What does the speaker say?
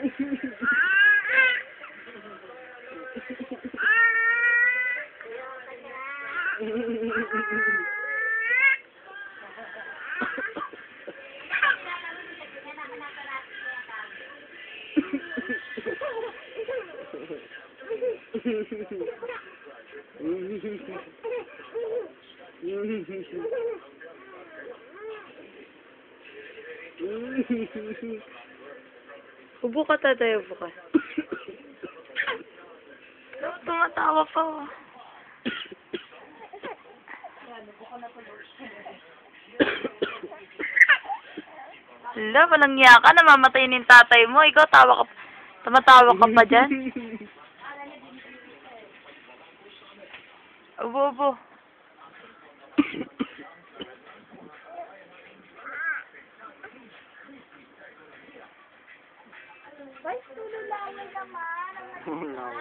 Ubo ka, tatay. Ubo ka. Tumatawa pa. oh. Hala, walang niya ka. Namamatay na yung tatay mo. Ikaw, tawa ka. Tumatawa ka pa dyan. Ubo, ubo. Guys, tululayan naman.